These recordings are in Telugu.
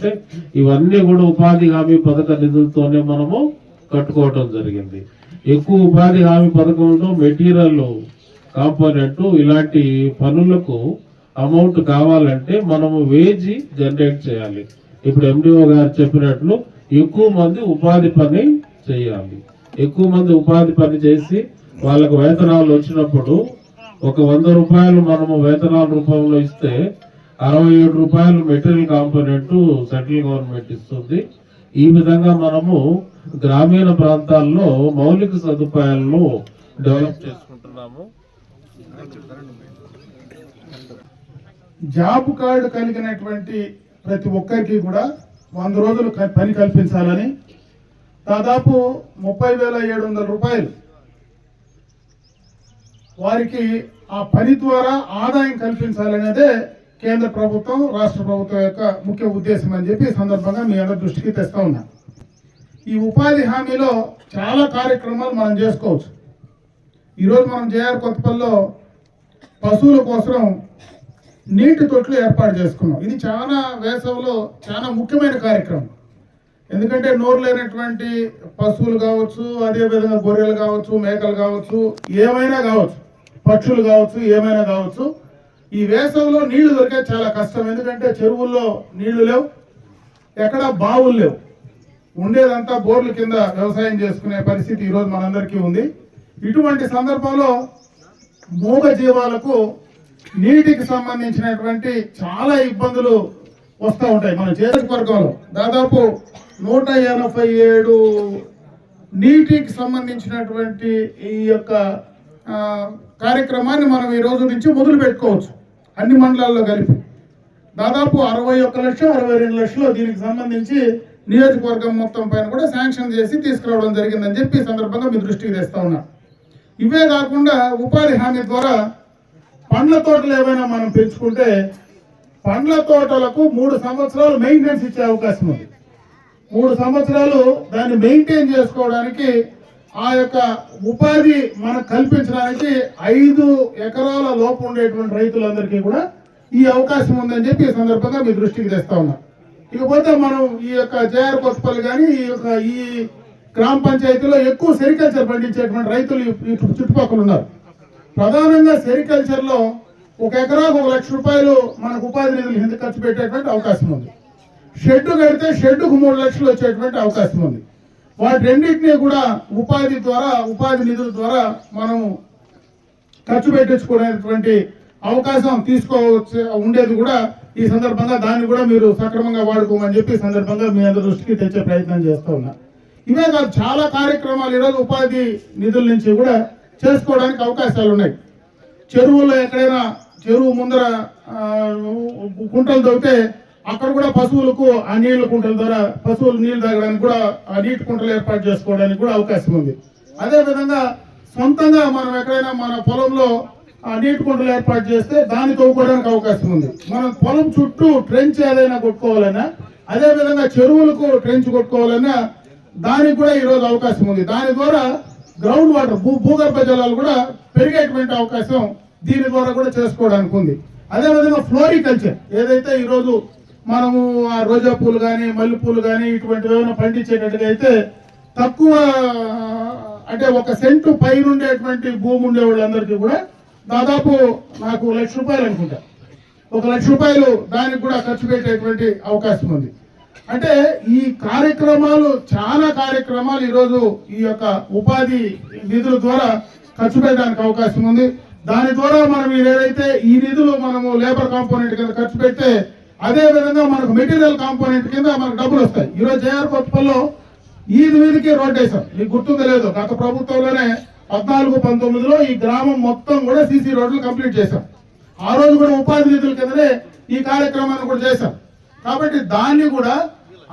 ఎందుకంటే ఇవన్నీ కూడా ఉపాధి హామీ పథక నిధులతోనే మనము కట్టుకోవటం జరిగింది. ఎక్కువ ఉపాధి హామీ పథకంలో మెటీరియల్ కాంపోనెంట్ ఇలాంటి పనులకు అమౌంట్ కావాలంటే మనము వేజీ జనరేట్ చేయాలి. ఇప్పుడు ఎండిఓ గారు చెప్పినట్లు ఎక్కువ మంది ఉపాధి పని చేయాలి. ఎక్కువ మంది ఉపాధి పని చేసి వాళ్ళకు వేతనాలు వచ్చినప్పుడు ఒక వంద రూపాయలు మనము వేతనాల రూపంలో ఇస్తే అరవై ఏడు రూపాయలు మెటీరియల్ కాంపోనెంట్ సెంట్రల్ గవర్నమెంట్ ఇస్తుంది. ఈ విధంగా మనము గ్రామీణ ప్రాంతాల్లో మౌలిక సదుపాయాలను డెవలప్ చేసుకుంటున్నాము. జాబ్ కార్డు కలిగినటువంటి ప్రతి ఒక్కరికి కూడా వంద రోజులు పని కల్పించాలని దాదాపు ముప్పై వేల ఏడు వందల రూపాయలు వారికి ఆ పని ద్వారా ఆదాయం కల్పించాలనేదే కేంద్ర ప్రభుత్వం రాష్ట్ర ప్రభుత్వం యొక్క ముఖ్య ఉద్దేశం అని చెప్పి సందర్భంగా మీ అందరి దృష్టికి తెస్తా ఉన్నా. ఈ ఉపాధి హామీలో చాలా కార్యక్రమాలు మనం చేసుకోవచ్చు. ఈరోజు మనం జేఆర్ కొత్తపల్లిలో పశువుల కోసం నీటి తొట్లు ఏర్పాటు చేసుకున్నాం. ఇది చాలా వేసవిలో చాలా ముఖ్యమైన కార్యక్రమం. ఎందుకంటే నోరు లేనటువంటి పశువులు కావచ్చు అదే విధంగా గొర్రెలు కావచ్చు మేకలు కావచ్చు ఏమైనా కావచ్చు పక్షులు కావచ్చు ఏమైనా కావచ్చు ఈ వేసవిలో నీళ్ళు దొరికేది చాలా కష్టం. ఎందుకంటే చెరువుల్లో నీళ్ళు లేవు ఎక్కడ బావులు లేవు. ఉండేదంతా బోర్లు కింద వ్యవసాయం చేసుకునే పరిస్థితి ఈరోజు మనందరికీ ఉంది. ఇటువంటి సందర్భంలో మూగ జీవాలకు నీటికి సంబంధించినటువంటి చాలా ఇబ్బందులు వస్తూ ఉంటాయి. మన చేరువర్గంలో దాదాపు నూట ఎనభై ఏడు నీటికి సంబంధించినటువంటి ఈ యొక్క కార్యక్రమాన్ని మనం ఈ రోజు నుంచి మొదలు పెట్టుకోవచ్చు అన్ని మండలాల్లో కలిపి. దాదాపు అరవై ఒక్క లక్షలు అరవై రెండు లక్షలు దీనికి సంబంధించి నియోజకవర్గం మొత్తం పైన కూడా శాంక్షన్ చేసి తీసుకురావడం జరిగిందని చెప్పి ఈ సందర్భంగా మీ దృష్టికి తెస్తా ఉన్నా. ఇవే కాకుండా ఉపాధి హామీ ద్వారా పండ్ల తోటలు ఏమైనా మనం పెంచుకుంటే పండ్ల తోటలకు మూడు సంవత్సరాలు మెయింటెనెన్స్ ఇచ్చే అవకాశం ఉంది. మూడు సంవత్సరాలు దాన్ని మెయింటైన్ చేసుకోవడానికి ఆ యొక్క ఉపాధి మనకు కల్పించడానికి ఐదు ఎకరాల లోపు ఉండేటువంటి రైతులందరికీ కూడా ఈ అవకాశం ఉందని చెప్పి ఈ సందర్భంగా మీ దృష్టికి తెస్తా ఉన్నా. ఇకపోతే మనం ఈ యొక్క జేఆర్ కొత్తపల్లి కానీ ఈ యొక్క ఈ గ్రామ పంచాయతీలో ఎక్కువ సెరికల్చర్ పండించేటువంటి రైతులు ఇప్పుడు చుట్టుపక్కల ఉన్నారు. ప్రధానంగా సెరికల్చర్లో ఒక ఎకరాకు ఒక లక్ష రూపాయలు మనకు ఉపాధి నిధులు కింద ఖర్చు పెట్టేటువంటి అవకాశం ఉంది. షెడ్ కడితే షెడ్కు మూడు లక్షలు వచ్చేటువంటి అవకాశం ఉంది. వాటి కూడా ఉపాధి ద్వారా ఉపాధి నిధుల ద్వారా మనము ఖర్చు పెట్టించుకునేటువంటి అవకాశం తీసుకోవచ్చు ఉండేది కూడా ఈ సందర్భంగా దాన్ని కూడా మీరు సక్రమంగా వాడుకోమని చెప్పి సందర్భంగా మీ అందరి దృష్టికి తెచ్చే ప్రయత్నం చేస్తూ ఉన్నా. ఇవే కాదు చాలా కార్యక్రమాలు ఈరోజు ఉపాధి నిధుల నుంచి కూడా చేసుకోవడానికి అవకాశాలు ఉన్నాయి. చెరువుల్లో ఎక్కడైనా చెరువు ముందర కుంటలు తవ్వితే అక్కడ కూడా పశువులకు ఆ నీళ్ళ కుంటల ద్వారా పశువులు నీళ్ళు తాగడానికి కూడా ఆ నీటి కుంటలు ఏర్పాటు చేసుకోవడానికి కూడా అవకాశం ఉంది. అదే విధంగా సొంతంగా మనం ఎక్కడైనా మన పొలంలో ఆ నీటి కుంటలు ఏర్పాటు చేస్తే దాన్ని తవ్వుకోవడానికి అవకాశం ఉంది. మనం పొలం చుట్టూ ట్రెంచ్ ఏదైనా కొట్టుకోవాలన్నా అదే విధంగా చెరువులకు ట్రెంచ్ కొట్టుకోవాలన్నా దానికి కూడా ఈరోజు అవకాశం ఉంది. దాని ద్వారా గ్రౌండ్ వాటర్ భూ భూగర్భ జలాలు కూడా పెరిగేటువంటి అవకాశం దీని ద్వారా కూడా చేసుకోవడానికి ఉంది. అదేవిధంగా ఫ్లోరికల్చర్ ఏదైతే ఈరోజు మనము ఆ రోజా పూలు కానీ మల్లె పూలు కానీ ఇటువంటివి ఏమైనా పండించేటట్టుగా అయితే తక్కువ అంటే ఒక సెంటు పైన ఉండేటువంటి భూమి ఉండే వాళ్ళందరికీ కూడా దాదాపు నాకు లక్ష రూపాయలు అనుకుంటా. ఒక లక్ష రూపాయలు దానికి కూడా ఖర్చు పెట్టేటువంటి అవకాశం ఉంది. అంటే ఈ కార్యక్రమాలు చాలా కార్యక్రమాలు ఈరోజు ఈ యొక్క ఉపాధి నిధుల ద్వారా ఖర్చు పెట్టడానికి అవకాశం ఉంది. దాని ద్వారా మనం ఏదైతే ఈ నిధులు మనము లేబర్ కాంపోనెంట్ కింద ఖర్చు పెడితే అదే విధంగా మనకు మెటీరియల్ కాంపోనెంట్ కింద మనకు డబ్బులు వస్తాయి. ఈరోజు జేఆర్ కొత్తపల్లిలో ఈది వీధికి రోడ్ వేసాం మీకు గుర్తుంది లేదు గత ప్రభుత్వంలోనే పద్నాలుగు పంతొమ్మిదిలో ఈ గ్రామం మొత్తం కూడా సీసీ రోడ్లు కంప్లీట్ చేశాం ఆ రోజు కూడా ఉపాధి నిధుల కిందనే ఈ కార్యక్రమాన్ని కూడా చేశాం కాబట్టి దాన్ని కూడా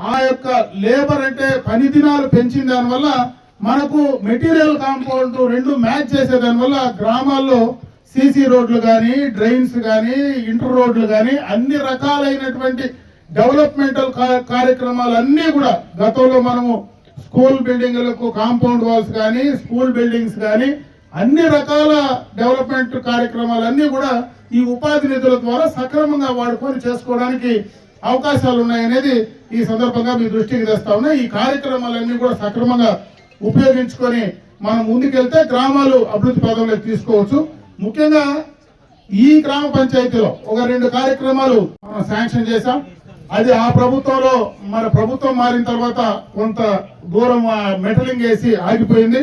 ఆ యొక్క లేబర్ అంటే పని దినాలు పెంచిన దానివల్ల మనకు మెటీరియల్ కాంపౌండ్ రెండు మ్యాచ్ చేసే దానివల్ల గ్రామాల్లో సీసీ రోడ్లు కానీ డ్రైన్స్ కానీ ఇంటర్ రోడ్లు కానీ అన్ని రకాలైనటువంటి డెవలప్మెంటల్ కార్యక్రమాలు అన్నీ కూడా గతంలో మనము స్కూల్ బిల్డింగ్లకు కాంపౌండ్ వాల్స్ కానీ స్కూల్ బిల్డింగ్స్ కానీ అన్ని రకాల డెవలప్మెంట్ కార్యక్రమాలన్నీ కూడా ఈ ఉపాధి నిధుల ద్వారా సక్రమంగా వాడుకొని చేసుకోవడానికి అవకాశాలు ఉన్నాయనేది ఈ సందర్భంగా మీ దృష్టికి తెస్తా ఉన్నా. ఈ కార్యక్రమాలన్నీ కూడా సక్రమంగా ఉపయోగించుకొని మనం ముందుకెళ్తే గ్రామాలు అభివృద్ధి పదంలోకి తీసుకోవచ్చు. ముఖ్యంగా ఈ గ్రామ పంచాయతీలో ఒక రెండు కార్యక్రమాలు శాంక్షన్ చేశాం. అది ఆ ప్రభుత్వంలో మన ప్రభుత్వం మారిన తర్వాత కొంత దూరం ఆ, మెటలింగ్ వేసి ఆగిపోయింది.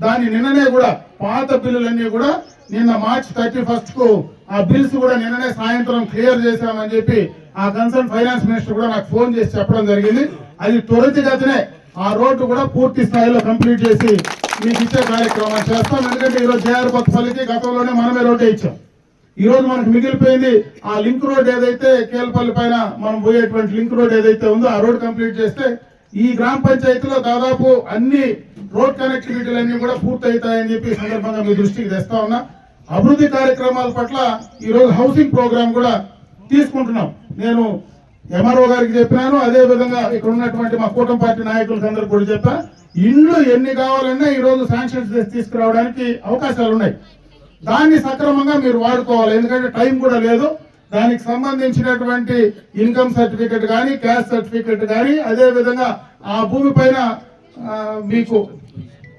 దాని నిన్ననే కూడా పాత బిల్లులన్నీ కూడా నిన్న మార్చి థర్టీ ఫస్ట్కు ఆ బిల్స్ కూడా నిన్ననే సాయంత్రం క్లియర్ చేశామని చెప్పి ఆ కన్సర్న్ ఫైనాన్స్ మినిస్టర్ కూడా నాకు ఫోన్ చేసి చెప్పడం జరిగింది. అది త్వరితగతినే ఆ రోడ్డు కూడా పూర్తి స్థాయిలో కంప్లీట్ చేసి మీకు ఇచ్చే కార్యక్రమం చేస్తాం. ఎందుకంటే ఈరోజు జేఆర్ కొత్తపల్లికి గతంలోనే మనమే రోడ్డు ఇచ్చాం. ఈ రోజు మనకు మిగిలిపోయింది ఆ లింక్ రోడ్ ఏదైతే కేల్పల్లి పైన మనం పోయేటువంటి లింక్ రోడ్ ఏదైతే ఉందో ఆ రోడ్ కంప్లీట్ చేస్తే ఈ గ్రామ పంచాయతీలో దాదాపు అన్ని రోడ్ కనెక్టివిటీలు అన్ని కూడా పూర్తవుతాయని చెప్పి సందర్భంగా మీ దృష్టికి తెస్తా ఉన్నా. అభివృద్ధి కార్యక్రమాల పట్ల ఈరోజు హౌసింగ్ ప్రోగ్రామ్ కూడా తీసుకుంటున్నాం. నేను ఎంఆర్ఓ గారికి చెప్పాను అదే విధంగా ఇక్కడ ఉన్నటువంటి మా కూటమి పార్టీ నాయకులకు అందరూ కూడా చెప్పా. ఇండ్లు ఎన్ని కావాలన్నా ఈ రోజు శాంక్షన్స్ చేసి తీసుకురావడానికి అవకాశాలు ఉన్నాయి. దాన్ని సక్రమంగా మీరు వాడుకోవాలి. ఎందుకంటే టైం కూడా లేదు. దానికి సంబంధించినటువంటి ఇన్కమ్ సర్టిఫికెట్ కానీ క్యాష్ సర్టిఫికెట్ కానీ అదే విధంగా ఆ భూమి పైన మీకు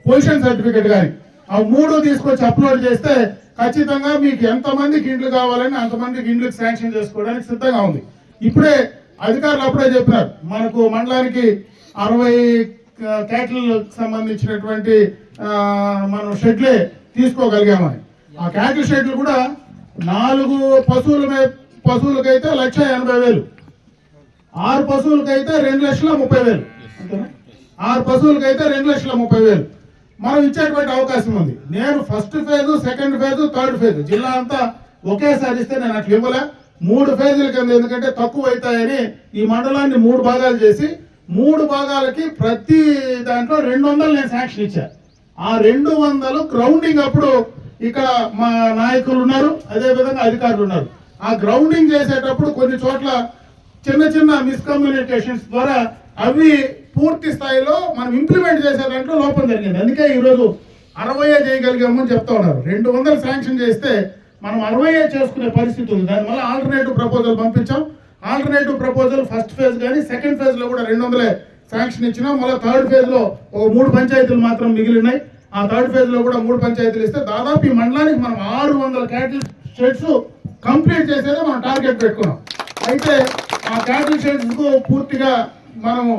పొజిషన్ సర్టిఫికెట్ కానీ ఆ మూడు తీసుకొచ్చి అప్లోడ్ చేస్తే ఖచ్చితంగా మీకు ఎంతమందికి ఇండ్లు కావాలని అంతమందికి ఇండ్లకు శాంక్షన్ చేసుకోవడానికి సిద్ధంగా ఉంది. ఇప్పుడే అధికారులు అప్పుడే చెప్పారు మనకు మండలానికి అరవై క్యాటిల్ సంబంధించినటువంటి మనం షెడ్లే తీసుకోగలిగామని. ఆ క్యాటిల్ షెడ్లు కూడా నాలుగు పశువుల మే- పశువులకైతే లక్ష ఎనభై వేలు. ఆరు పశువులకైతే రెండు లక్షల ముప్పై వేలు. ఆరు పశువులకైతే రెండు లక్షల ముప్పై వేలు. మనం ఇచ్చేటువంటి అవకాశం ఉంది. నేను first phase second phase third phase. జిల్లా అంతా ఒకేసారి ఇస్తే నేను అట్లా ఇవ్వలే. మూడు ఫేజుల కింద ఎందుకంటే తక్కువ అవుతాయని ఈ మండలాన్ని మూడు భాగాలు చేసి మూడు భాగాలకి ప్రతి దాంట్లో రెండు వందలు నేను శాంక్షన్ ఇచ్చా. ఆ రెండు వందలు గ్రౌండింగ్ అప్పుడు ఇక్కడ మా నాయకులు ఉన్నారు అదే విధంగా అధికారులు ఉన్నారు. ఆ గ్రౌండింగ్ చేసేటప్పుడు కొన్ని చోట్ల చిన్న చిన్న మిస్కమ్యూనికేషన్స్ ద్వారా అవి పూర్తి స్థాయిలో మనం ఇంప్లిమెంట్ చేసే దాంట్లో లోపం జరిగింది. అందుకే ఈరోజు అరవై చేయగలిగామని చెప్తా ఉన్నారు. రెండు వందలు శాంక్షన్ చేస్తే మనం అరవై చేసుకునే పరిస్థితి ఉంది. దానివల్ల ఆల్టర్నేటివ్ ప్రపోజల్ పంపించాం. ఆల్టర్నేటివ్ ప్రపోజల్ ఫస్ట్ ఫేజ్ కానీ సెకండ్ ఫేజ్లో కూడా రెండు వందలే శాంక్షన్ ఇచ్చినాం. మళ్ళీ థర్డ్ ఫేజ్లో ఒక మూడు పంచాయతీలు మాత్రం మిగిలినాయి. ఆ థర్డ్ ఫేజ్లో కూడా మూడు పంచాయతీలు ఇస్తే దాదాపు ఈ మండలానికి మనం ఆరు వందల క్యాటిల్ షెడ్స్ కంప్లీట్ చేసేదే మనం టార్గెట్ పెట్టుకున్నాం. అయితే ఆ క్యాటిల్ షెడ్స్కు పూర్తిగా మనము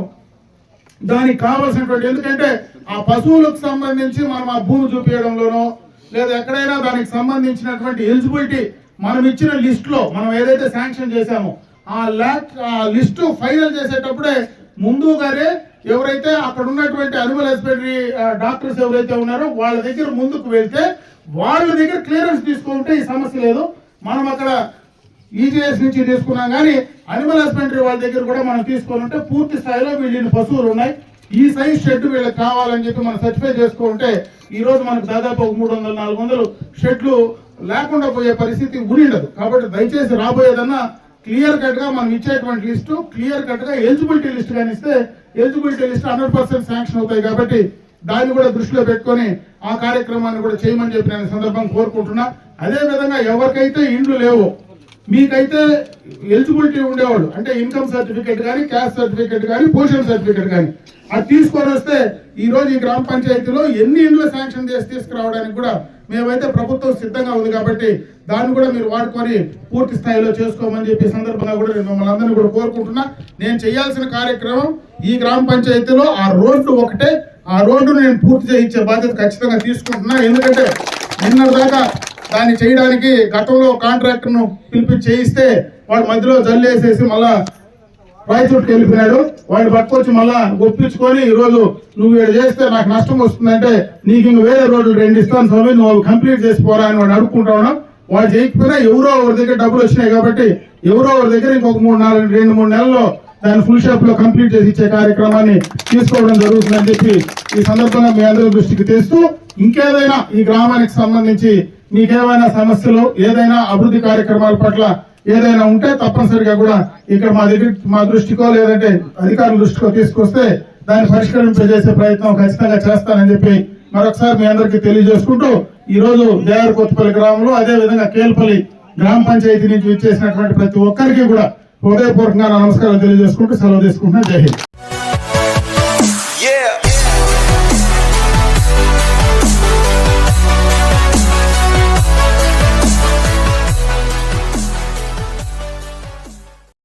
దానికి కావాల్సినటువంటి ఎందుకంటే ఆ పశువులకు సంబంధించి మనం ఆ భూమి చూపించడంలోనో లేదా ఎక్కడైనా దానికి సంబంధించినటువంటి ఎలిజిబిలిటీ మనం ఇచ్చిన లిస్ట్లో మనం ఏదైతే శాంక్షన్ చేశామో ఆ ల్యాక్ ఆ లిస్టు ఫైనల్ చేసేటప్పుడే ముందుగానే ఎవరైతే అక్కడ ఉన్నటువంటి అనిమల్ హస్బెండరీ డాక్టర్స్ ఎవరైతే ఉన్నారో వాళ్ళ దగ్గర ముందుకు వెళ్తే వాళ్ళ దగ్గర క్లియరెన్స్ తీసుకుంటే ఈ సమస్య లేదు. మనం అక్కడ ఈజీఎస్ నుంచి తీసుకున్నాం కానీ అనిమల్ హస్బెండరీ వాళ్ళ దగ్గర కూడా మనం తీసుకొని ఉంటే పూర్తి స్థాయిలో వీళ్ళని పశువులు ఉన్నాయి. ఈ సైజ్ షెడ్ వీళ్ళకి కావాలని చెప్పి మనం సర్టిఫై చేసుకుంటే ఈ రోజు మనకు దాదాపు ఒక మూడు వందల నాలుగు వందలు షెడ్లు లేకుండా పోయే పరిస్థితి ఉండదు. కాబట్టి దయచేసి రాబోయేదన్నా క్లియర్ కట్గా మనం ఇచ్చేటువంటి లిస్టు క్లియర్ కట్గా ఎలిజిబిలిటీ లిస్ట్ కానీ ఇస్తే eligibility list hundred percent sanction అవుతాయి కాబట్టి దాన్ని కూడా దృష్టిలో పెట్టుకొని ఆ కార్యక్రమాన్ని కూడా చేయమని చెప్పి నేను సందర్భం సందర్భంగా కోరుకుంటున్నా. అదే విధంగా ఎవరికైతే ఇండ్లు లేవో మీకైతే ఎలిజిబిలిటీ ఉండేవాళ్ళు అంటే ఇన్కమ్ సర్టిఫికేట్ కానీ క్యాస్ట్ సర్టిఫికేట్ కానీ పొజిషన్ సర్టిఫికేట్ కానీ. అది తీసుకొని వస్తే ఈరోజు ఈ గ్రామ పంచాయతీలో ఎన్ని ఇండ్లు శాంక్షన్ చేసి తీసుకురావడానికి కూడా మేమైతే ప్రభుత్వం సిద్ధంగా ఉంది కాబట్టి దాన్ని కూడా మీరు వాడుకొని పూర్తి స్థాయిలో చేసుకోమని చెప్పి సందర్భంగా కూడా నేను మిమ్మల్ని అందరినీ కూడా కోరుకుంటున్నా. నేను చేయాల్సిన కార్యక్రమం ఈ గ్రామ పంచాయతీలో ఆ రోడ్డు ఒకటే. ఆ రోడ్డును నేను పూర్తి చేయించే బాధ్యత ఖచ్చితంగా తీసుకుంటున్నా. ఎందుకంటే నిన్న దాకా దాన్ని చేయడానికి గతంలో కాంట్రాక్టర్ను పిలిపి చేయిస్తే వాడు మధ్యలో జల్లేసేసి మళ్ళా రాయచోటుకి వెళ్ళిపోయాడు వాడిని పట్టుకొచ్చి మళ్ళా ఒప్పించుకొని ఈరోజు నువ్వు ఇక్కడ చేస్తే నాకు నష్టం వస్తుందంటే నీకు ఇంక వేరే రోడ్లు రెండు ఇస్తాను స్వామి నువ్వు కంప్లీట్ చేసి పోరా అని వాడు అడుక్కుంటా ఉన్నాం. వాడు చేయకపోయినా ఎవరో ఒకరి దగ్గర డబ్బులు వచ్చినాయి కాబట్టి ఎవరో ఒకరి దగ్గర ఇంకొక మూడు నాలుగు రెండు మూడు నెలల్లో దాన్ని ఫుల్ షాప్లో కంప్లీట్ చేసి ఇచ్చే కార్యక్రమాన్ని తీసుకోవడం జరుగుతుందని చెప్పి ఈ సందర్భంగా మీ అందరి దృష్టికి తెస్తూ ఇంకేదైనా ఈ గ్రామానికి సంబంధించి మీకేమైనా సమస్యలు ఏదైనా అభివృద్ధి కార్యక్రమాల పట్ల ఏదైనా ఉంటే తప్పనిసరిగా కూడా ఇక్కడ మా దగ్గర మా దృష్టికో లేదంటే అధికారుల దృష్టికో తీసుకొస్తే దాన్ని పరిష్కరింపజేసే ప్రయత్నం ఖచ్చితంగా చేస్తానని చెప్పి మరొకసారి మీ అందరికీ తెలియజేసుకుంటూ ఈ రోజు దేవర కొత్తపల్లి గ్రామంలో అదే విధంగా కేల్పల్లి గ్రామ పంచాయతీ నుంచి విచ్చేసినటువంటి ప్రతి ఒక్కరికి కూడా హృదయపూర్వకంగా నమస్కారాలు తెలియజేసుకుంటూ సెలవు తీసుకుంటున్నా జై హింద్.